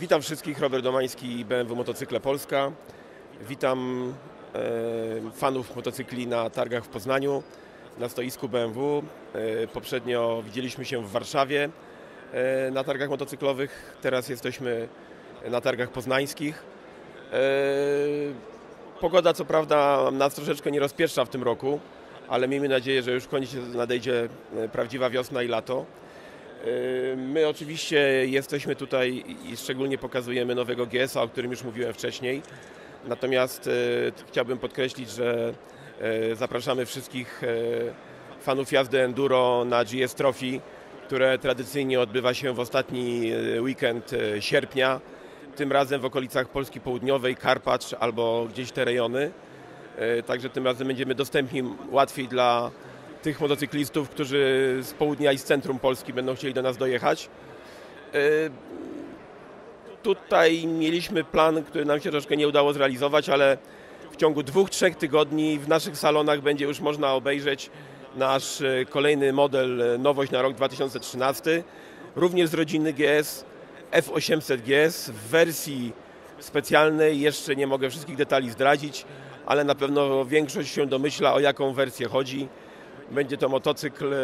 Witam wszystkich, Robert Domański, BMW Motocykle Polska. Witam e, fanów motocykli na targach w Poznaniu, na stoisku BMW. E, poprzednio widzieliśmy się w Warszawie e, na targach motocyklowych, teraz jesteśmy na targach poznańskich. E, pogoda co prawda nas troszeczkę nie rozpieszcza w tym roku, ale miejmy nadzieję, że już w końcu nadejdzie e, prawdziwa wiosna i lato. Yy, My oczywiście jesteśmy tutaj i szczególnie pokazujemy nowego GS-a, o którym już mówiłem wcześniej. Natomiast e, chciałbym podkreślić, że e, zapraszamy wszystkich fanów jazdy enduro na GS Trophy, które tradycyjnie odbywa się w ostatni weekend sierpnia. Tym razem w okolicach Polski Południowej, Karpacz albo gdzieś te rejony. Także tym razem będziemy dostępni łatwiej dla tych motocyklistów, którzy z południa i z centrum Polski będą chcieli do nas dojechać. E, Tutaj mieliśmy plan, który nam się troszkę nie udało zrealizować, ale w ciągu dwóch, trzech tygodni w naszych salonach będzie już można obejrzeć nasz e, kolejny model, e, nowość na rok 2013, również z rodziny GS F800 GS w wersji specjalnej. Jeszcze nie mogę wszystkich detali zdradzić, ale na pewno większość się domyśla, o jaką wersję chodzi. Będzie to motocykl e,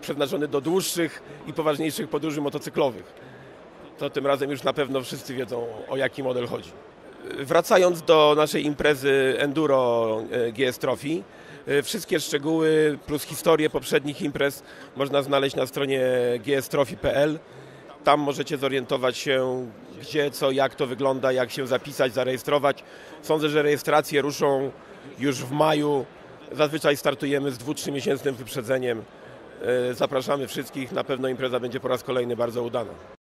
przeznaczony do dłuższych i poważniejszych podróży motocyklowych. To tym razem już na pewno wszyscy wiedzą, o jaki model chodzi. Wracając do naszej imprezy Enduro e, GS Trophy, e, wszystkie szczegóły plus historię poprzednich imprez można znaleźć na stronie gstrophy.pl. Tam możecie zorientować się, gdzie, co, jak to wygląda, jak się zapisać, zarejestrować. Sądzę, że rejestracje ruszą już w maju. Zazwyczaj startujemy z 2-3 miesięcznym wyprzedzeniem. E, Zapraszamy wszystkich, na pewno impreza będzie po raz kolejny bardzo udana.